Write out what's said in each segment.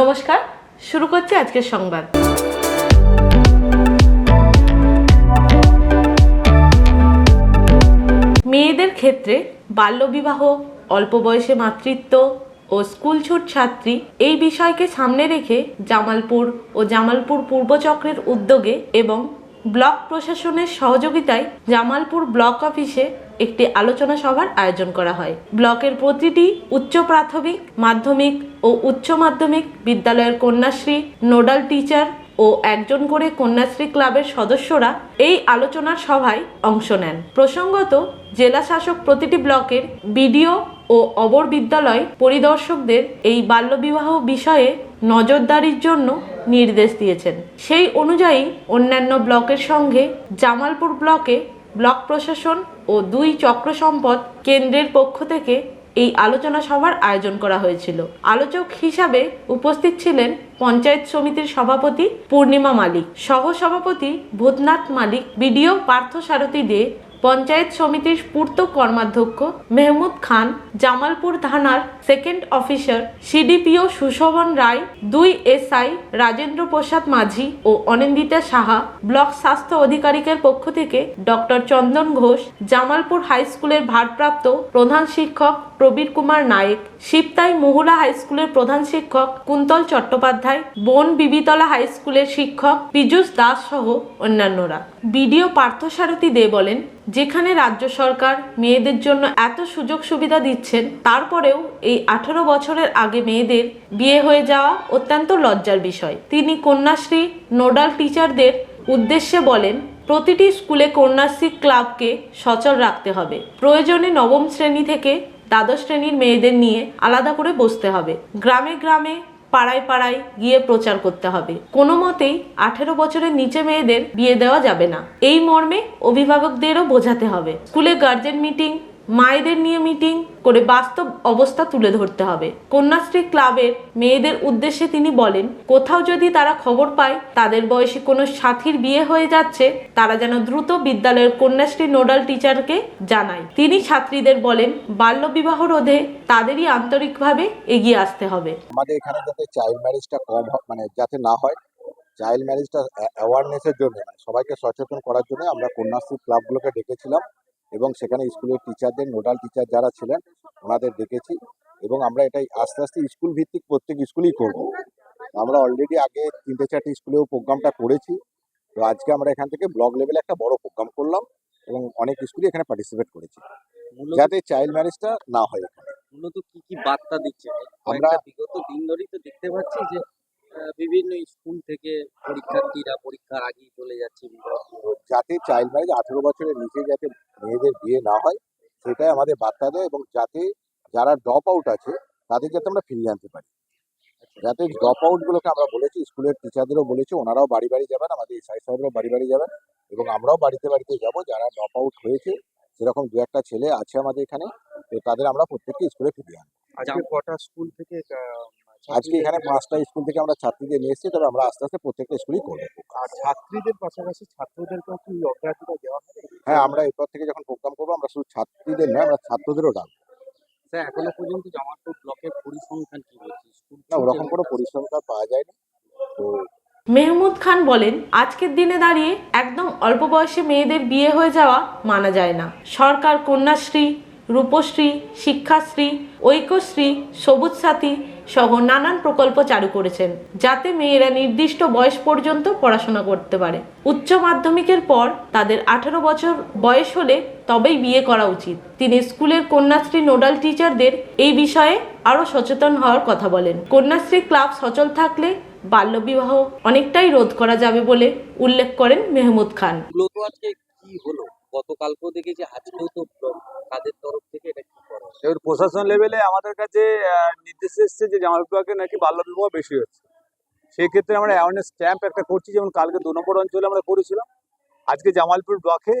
নমস্কার, শুরু করছি আজকের সংবাদ। মেয়েদের ক্ষেত্রে বাল্যবিবাহ, অল্প বয়সে মাতৃত্ব ও স্কুল ছুট ছাত্রী এই বিষয়কে সামনে রেখে জামালপুর ও জামালপুর পূর্বচক্রের উদ্যোগে এবং ব্লক প্রশাসনের সহযোগিতায় জামালপুর ব্লক অফিসে একটি আলোচনা সভার আয়োজন করা হয়। ব্লকের প্রতিটি উচ্চ প্রাথমিক, মাধ্যমিক ও উচ্চ মাধ্যমিক বিদ্যালয়ের কন্যাশ্রী, নোডাল টিচার ও একজন করে কন্যাশ্রী ক্লাবের সদস্যরা এই আলোচনার সভায় অংশ নেন। প্রসঙ্গত, জেলা শাসক প্রতিটি ব্লকের বিডিও ও অবর বিদ্যালয় পরিদর্শকদের এই বাল্যবিবাহ বিষয়ে নজরদারির জন্য নির্দেশ দিয়েছেন। সেই অনুযায়ী অন্যান্য ব্লকের সঙ্গে জামালপুর ব্লকে ব্লক প্রশাসন ও দুই চক্র সম্পদ কেন্দ্রের পক্ষ থেকে এই আলোচনা সভার আয়োজন করা হয়েছিল। আলোচক হিসাবে উপস্থিত ছিলেন পঞ্চায়েত সমিতির সভাপতি পূর্ণিমা মালিক সহ সভাপতি ভূতনাথ মালিক, বিডিও পার্থ সারথী দে পঞ্চায়েত সমিতির পূর্ত কর্মাধ্যক্ষ মেহমুদ খান, জামালপুর থানার second officer CDPO Sushobhan Roy, দুই এসআই রাজেন্দ্র প্রসাদ মাঝি ও অনিন্দিতা সাহা, ব্লক স্বাস্থ্য আধিকারিকের পক্ষ থেকে ডক্টর চন্দন ঘোষ, জামালপুর হাই স্কুলের ভারপ্রাপ্ত প্রধান শিক্ষক প্রবীর কুমার নায়েক, শিবতাই মহুলা হাই স্কুলের প্রধান শিক্ষক কুন্তল চট্টোপাধ্যায়, বন বিবিতলা হাই স্কুলের শিক্ষক পীযুষ দাস সহ অন্যান্যরা। বিডিও পার্থসারথী দে বলেন যেখানে রাজ্য সরকার মেয়েদের জন্য এত সুযোগ সুবিধা দিচ্ছেন, তারপরেও এই আঠারো বছরের আগে মেয়েদের বিয়ে হয়ে যাওয়া অত্যন্ত লজ্জার বিষয়। তিনি কন্যাশ্রী নোডাল টিচারদের উদ্দেশ্যে বলেন, প্রতিটি স্কুলে কন্যাশ্রী ক্লাবকে সচল রাখতে হবে। প্রয়োজনে নবম শ্রেণি থেকে দ্বাদশ শ্রেণির মেয়েদের নিয়ে আলাদা করে বসতে হবে। গ্রামে গ্রামে পাড়ায় পাড়ায় গিয়ে প্রচার করতে হবে। কোনো মতেই আঠেরো বছরের নিচে মেয়েদের বিয়ে দেওয়া যাবে না। এই মর্মে অভিভাবকদেরও বোঝাতে হবে। স্কুলে গার্জেন মিটিং মায়েদের নিয়ে মিটিং করে বাস্তব অবস্থা তুলে ধরতে হবে। কন্যাশ্রী ক্লাবের মেয়েদের উদ্দেশ্যে তিনি বলেন, কোথাও যদি তারা খবর পায় তাদের বয়সী কোনো সাথীর বিয়ে হয়ে যাচ্ছে, তারা যেন দ্রুত বিদ্যালয়ের কন্যাশ্রী নোডাল টিচারকে জানায়। তিনি ছাত্রীদের বলেন, বাল্যবিবাহ রোধে তাদেরই আন্তরিকভাবে এগিয়ে আসতে হবে। আমাদের এখানে যাতে চাইল্ড ম্যারেজটা কম মানে যাতে না হয় চাইল্ড ম্যারেজটা অ্যাওয়ারনেসের জন্য সবাইকে সচেতন করার জন্য আমরা কন্যাশ্রী ক্লাবগুলোকে ডেকেছিলাম। এবং সেখানে স্কুলের টিচারদের নোডাল টিচার যারা ছিলেন ওনাদের ডেকেছি এবং আমরা এটাই আস্তে আস্তে স্কুল ভিত্তিক প্রত্যেক স্কুলেই করব। আমরা অলরেডি আগে তিনটে চারটে স্কুলেও প্রোগ্রামটা করেছি। তো আজকে আমরা এখান থেকে ব্লক লেভেলে একটা বড় প্রোগ্রাম করলাম এবং অনেক স্কুলই এখানে পার্টিসিপেট করেছি। যাতে চাইল্ড ম্যারেজটা না হয় এখানে। মূলত কি কি বার্তা দিচ্ছে? আমরা- বিগত দিন ধরেই তো দেখতে পাচ্ছি যে বিভিন্ন স্কুল থেকে পরীক্ষার্থীরা পরীক্ষার আগেই চলে যাচ্ছে যাতে চাইল্ড ম্যারেজ আঠেরো বছরের নিচে যাতে মেয়েদের বিয়ে না হয় সেটাই আমাদের বার্তা দেয় এবং যাতে যারা ড্রপ আউট আছে তাদের যাতে আমরা ফিরিয়ে আনতে পারি। যাতে ড্রপ আউটগুলোকে আমরা বলেছি স্কুলের টিচারদেরও বলেছি ওনারাও বাড়ি বাড়ি যাবেন আমাদের এসআই সাহেবরাও বাড়ি বাড়ি যাবেন এবং আমরাও বাড়িতে বাড়িতে যাব যারা ড্রপ আউট হয়েছে সেরকম দু একটা ছেলে আছে আমাদের এখানে তো তাদের আমরা প্রত্যেককে স্কুলে ফিরিয়ে আনব। আজকে কটা স্কুল থেকে আজকে এখানে পাঁচটা স্কুল থেকে আমরা ছাত্রীদের নিয়ে এসেছি তবে আমরা আস্তে আস্তে প্রত্যেকটা স্কুলই করব। আর ছাত্রীদের পাশাপাশি ছাত্রদেরকেও কি অগ্রাধিকার দেওয়া হবে? হ্যাঁ আমরা এরপর থেকে যখন প্রোগ্রাম করব আমরা শুধু ছাত্রীদের নয় আমরা ছাত্রদেরও ডাকবো। স্যার এখনও পর্যন্ত জামালপুর ব্লকের পরিসংখ্যান কি বলছে না ওরকম কোনো পরিশ্রমটা পাওয়া যায়নি তো মেহমুদ খান বলেন আজকের দিনে দাঁড়িয়ে একদম অল্প বয়সে মেয়েদের বিয়ে হয়ে যাওয়া মানা যায় না। সরকার কন্যাশ্রী রূপশ্রী শিক্ষাশ্রী ঐক্যশ্রী সবুজ সাথী সহ নানান প্রকল্প চালু করেছেন, যাতে মেয়েরা নির্দিষ্ট বয়স পর্যন্ত পড়াশোনা করতে পারে। উচ্চ মাধ্যমিকের পর তাদের আঠারো বছর বয়স হলে তবেই বিয়ে করা উচিত। তিনি স্কুলের কন্যাশ্রী নোডাল টিচারদের এই বিষয়ে আরও সচেতন হওয়ার কথা বলেন। কন্যাশ্রী ক্লাব সচল থাকলে বাল্যবিবাহ অনেকটাই রোধ করা যাবে বলে উল্লেখ করেন মেহমুদ খান। হলো? গতকালকেও দেখেছি, আজকেও তো তাদের তরফ থেকে এটা কি করা এবার প্রশাসন লেভেলে আমাদের কাছে নির্দেশ এসছে যে জামালপুরকে নাকি বাল্যবিবাহ বেশি হচ্ছে। সেই ক্ষেত্রে আমরা অ্যাওয়ারনেস ক্যাম্প একটা করছি, যেমন কালকে দু নম্বর অঞ্চলে আমরা করেছিলাম। আজকে জামালপুর ব্লকে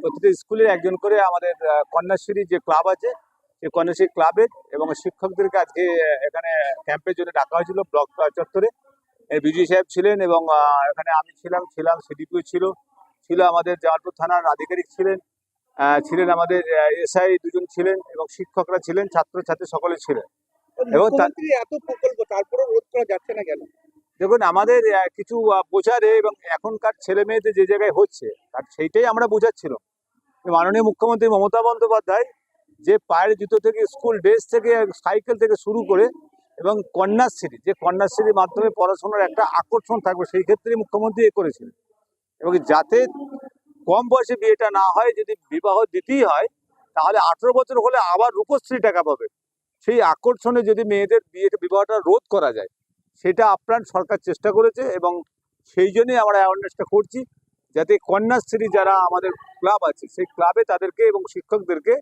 প্রতিটা স্কুলে একজন করে আমাদের কন্যাশ্রী যে ক্লাব আছে, সেই কন্যাশ্রী ক্লাবের এবং শিক্ষকদেরকে আজকে এখানে ক্যাম্পের জন্য ডাকা হয়েছিল ব্লক চত্বরে। বিজয় সাহেব ছিলেন এবং এখানে আমি ছিলাম ছিলাম সিডিপিও ছিল। ছিল আমাদের জামালপুর থানার আধিকারিক ছিলেন ছিলেন আমাদের এসআই দুজন ছিলেন এবং শিক্ষকরা ছিলেন ছাত্র ছাত্রী সকলে ছিলেন। এবং এত প্রকল্প তারপরে রোধ করা যাচ্ছে না কেন? দেখুন আমাদের কিছু বোঝারে এবং এখনকার ছেলে মেয়েদের যে জায়গায় হচ্ছে আর সেইটাই আমরা বোঝাচ্ছিলাম। মাননীয় মুখ্যমন্ত্রী মমতা বন্দ্যোপাধ্যায় যে পায়ের জুতো থেকে স্কুল ড্রেস থেকে সাইকেল থেকে শুরু করে এবং কন্যাশ্রী যে কন্যাশ্রীর মাধ্যমে পড়াশোনার একটা আকর্ষণ থাকবে সেই ক্ষেত্রে মুখ্যমন্ত্রী এ করেছিলেন। এবং যাতে কম বয়সে বিয়েটা না হয়, যদি বিবাহ দিতেই হয়, তাহলে আঠেরো বছর হলে আবার রূপশ্রী টাকা পাবে। সেই আকর্ষণে যদি মেয়েদের বিয়েটা, বিবাহটা রোধ করা যায়, সেটা আপ্রাণ সরকার চেষ্টা করেছে এবং সেই জন্যই আমরা অ্যাওয়ারনেসটা করছি, যাতে কন্যাশ্রী যারা আমাদের ক্লাব আছে, সেই ক্লাবে তাদেরকে এবং শিক্ষকদেরকে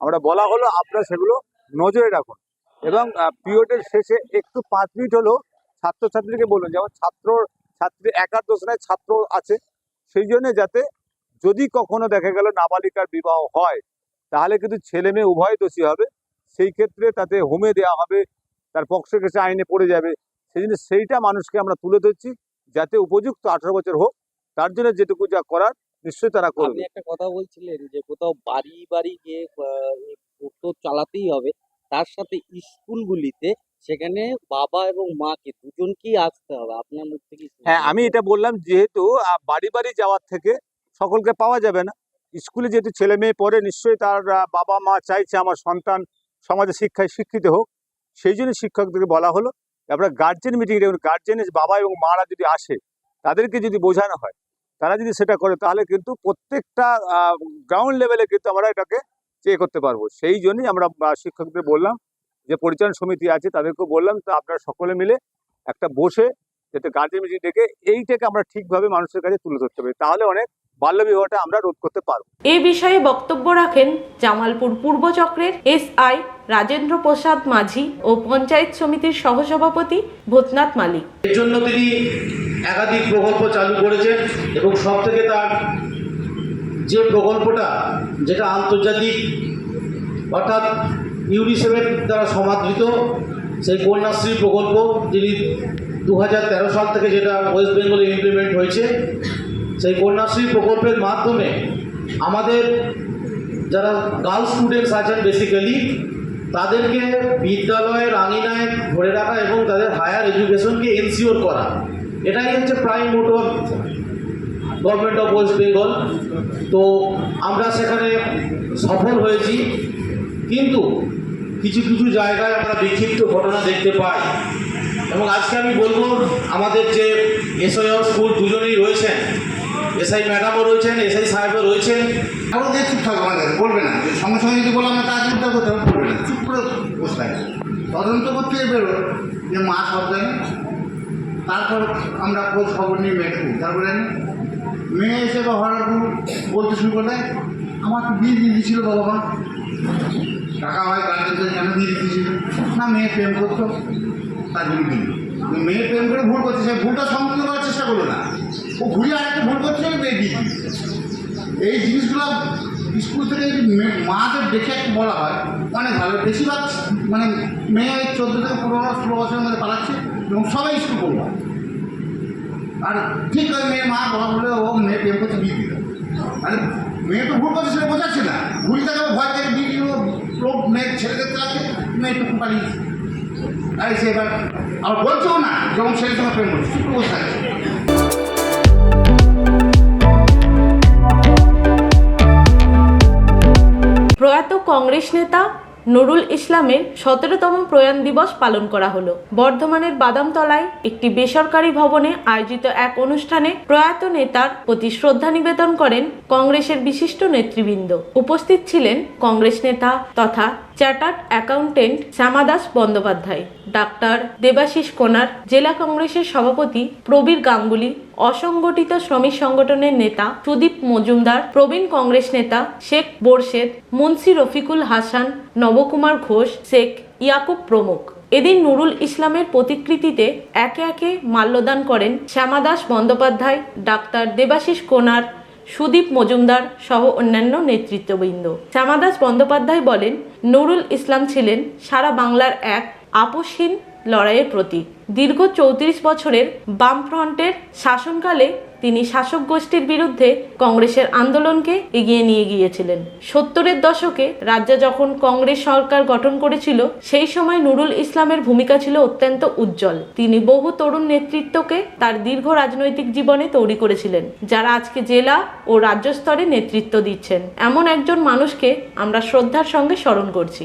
আমরা বলা হলো, আপনারা সেগুলো নজরে রাখুন। এবং পিরিয়ডের শেষে একটু পাঁচ মিনিট হলেও ছাত্রছাত্রীকে বলুন, যেমন ছাত্র, ছাত্রী একাদশ নয়, ছাত্র আছে সেই জন্য যাতে যদি কখনো দেখা গেল নাবালিকার বিবাহ হয়, তাহলে কিন্তু ছেলে মেয়ে উভয় দোষী হবে। সেই ক্ষেত্রে তাতে হোমে দেওয়া হবে, তার পক্ষে কাছে আইনে পড়ে যাবে। সেই জন্য সেইটা মানুষকে আমরা তুলে ধরছি, যাতে উপযুক্ত আঠারো বছর হোক, তার জন্য যেটুকু যা করার নিশ্চয়ই তারা করবে। একটা কথা বলছিলেন যে কোথাও বাড়ি বাড়ি গিয়ে চালাতেই হবে, তার সাথে স্কুলগুলিতে সেখানে বাবা এবং মাকে দুজনকেই আসতে হবে। আপনার মুখ থেকে হ্যাঁ আমি এটা বললাম যেহেতু বাড়ি বাড়ি যাওয়ার থেকে সকলকে পাওয়া যাবে না। স্কুলে যেহেতু ছেলে মেয়ে পড়ে নিশ্চয়ই তার বাবা মা চাইছে আমার সন্তান সমাজে শিক্ষায় শিক্ষিত হোক। সেই জন্য শিক্ষকদেরকে বলা হলো আপনার গার্জেন মিটিং দেখুন গার্জেনের বাবা এবং মারা যদি আসে তাদেরকে যদি বোঝানো হয় তারা যদি সেটা করে তাহলে কিন্তু প্রত্যেকটা গ্রাউন্ড লেভেলে কিন্তু আমরা এটাকে চেয়ে করতে পারব। সেই জন্যই আমরা শিক্ষকদের বললাম যে পরিচালন সমিতি আছে তাদেরকেও বললাম তো আপনারা সকলে মিলে একটা বসে যাতে গার্জেন মিটিং ডেকে এইটাকে আমরা ঠিকভাবে মানুষের কাছে তুলে ধরতে পারি। তাহলে অনেক বাল্যবিবাহটা আমরা রোধ করতে পারব। এ বিষয়ে বক্তব্য রাখেন জামালপুর পূর্ব চক্রের এসআই রাজেন্দ্র প্রসাদ মাঝি ও পঞ্চায়েত সমিতির সহসভাপতি ভূতনাথ মালিক। এর জন্য তিনি একাধিক প্রকল্প চালু করেছেন এবং সব থেকে তার যে প্রকল্পটা যেটা আন্তর্জাতিক অর্থাৎ ইউনিসেফের দ্বারা সমাদৃত সেই কন্যাশ্রী প্রকল্প, যিনি দু হাজার তেরো সাল থেকে যেটা ওয়েস্ট বেঙ্গলে ইমপ্লিমেন্ট হয়েছে, সেই কন্যাশ্রী প্রকল্পের মাধ্যমে আমাদের যারা গার্লস স্টুডেন্টস আছেন বেসিক্যালি তাদেরকে বিদ্যালয়ের আঙিনায় ধরে রাখা এবং তাদের হায়ার এডুকেশনকে এনসিওর করা। এটাই হচ্ছে prime motto government of West Bengal তো আমরা সেখানে সফল হয়েছি। কিন্তু কিছু কিছু জায়গায় আমরা বিক্ষিপ্ত ঘটনা দেখতে পাই। এবং আজকে আমি বলব, আমাদের যে এসআই স্কুল দুজনেই রয়েছেন এসআই ম্যাডামও রয়েছেন এসআই সাহেবও রয়েছেন। আরও দিয়ে চুপ থাকবে কাছে বলবে না। যে সঙ্গে সঙ্গে যদি বললাম তার চিন্তা করতে হবে বলবে না। চুপ করে বসে তদন্ত করতে বেরো, যে মা সব জানে তারপর আমরা খোঁজ খবর নিয়ে মেয়েকে আনি মেয়ে এসে বা হঠাৎ বলতে শুরু করলে, আমার তো বিয়ে দিয়ে দিয়েছিল বাবা মা। টাকা হয় গার্জেনদের কেন দিয়ে দিয়েছিল না, মেয়ে প্রেম করতো, তার জন্য দিল মেয়ে প্রেম করে ভুল করছে, সে ভুলটা সম্পূর্ণ করার চেষ্টা করল না। ও ঘুরিয়ে আরেকটা ভুল করছে মেয়ে দিয়ে এই জিনিসগুলো স্কুল থেকে যদি মাদের দেখে একটু বলা হয়, অনেক ভালো। বেশিরভাগ মানে মেয়ে চোদ্দ থেকে পনেরো ষোলো বছরের মধ্যে পালাচ্ছে, এবং সবাই স্কুল করব আর ঠিক ওই মেয়ে, মা বাবা বলে, ও মেয়ে প্রেম করতে বিয়ে দিল। আরে, মেয়ে তো ভুল করছে, সেটা বোঝাচ্ছে না। ভুল থাকে ভয় থেকে বিয়ে দিল দেখতে লাগছে মেয়ে টুকু পালিয়ে আর সে এবার, আর না, যখন সঙ্গে প্রেম করছে বসে আছে। প্রয়াত কংগ্রেস নেতা নুরুল ইসলামের সতেরোতম প্রয়াণ দিবস পালন করা হলো। বর্ধমানের বাদামতলায় একটি বেসরকারি ভবনে আয়োজিত এক অনুষ্ঠানে প্রয়াত নেতার প্রতি শ্রদ্ধা নিবেদন করেন কংগ্রেসের বিশিষ্ট নেতৃবৃন্দ। উপস্থিত ছিলেন কংগ্রেস নেতা তথা চার্টার্ড অ্যাকাউন্টেন্ট শ্যামাদাস বন্দ্যোপাধ্যায়, ডাক্তার দেবাশিস কোনার, জেলা কংগ্রেসের সভাপতি প্রবীর গাঙ্গুলি, অসংগঠিত শ্রমিক সংগঠনের নেতা সুদীপ মজুমদার, প্রবীণ কংগ্রেস নেতা শেখ বোরশেদ, মুন্সি রফিকুল হাসান, নবকুমার ঘোষ, শেখ ইয়াকুব প্রমুখ। এদিন নুরুল ইসলামের প্রতিকৃতিতে একে একে মাল্যদান করেন শ্যামাদাস বন্দ্যোপাধ্যায়, ডাক্তার দেবাশিস কোনার সুদীপ মজুমদার সহ অন্যান্য নেতৃত্ববৃন্দ। শ্যামাদাস বন্দ্যোপাধ্যায় বলেন, নুরুল ইসলাম ছিলেন সারা বাংলার এক আপোষহীন লড়াইয়ের প্রতীক। দীর্ঘ চৌত্রিশ বছরের বামফ্রন্টের শাসনকালে তিনি শাসক গোষ্ঠীর বিরুদ্ধে কংগ্রেসের আন্দোলনকে এগিয়ে নিয়ে গিয়েছিলেন। সত্তরের দশকে রাজ্যে যখন কংগ্রেস সরকার গঠন করেছিল, সেই সময় নুরুল ইসলামের ভূমিকা ছিল অত্যন্ত উজ্জ্বল। তিনি বহু তরুণ নেতৃত্বকে তার দীর্ঘ রাজনৈতিক জীবনে তৈরি করেছিলেন, যারা আজকে জেলা ও রাজ্য স্তরে নেতৃত্ব দিচ্ছেন। এমন একজন মানুষকে আমরা শ্রদ্ধার সঙ্গে স্মরণ করছি।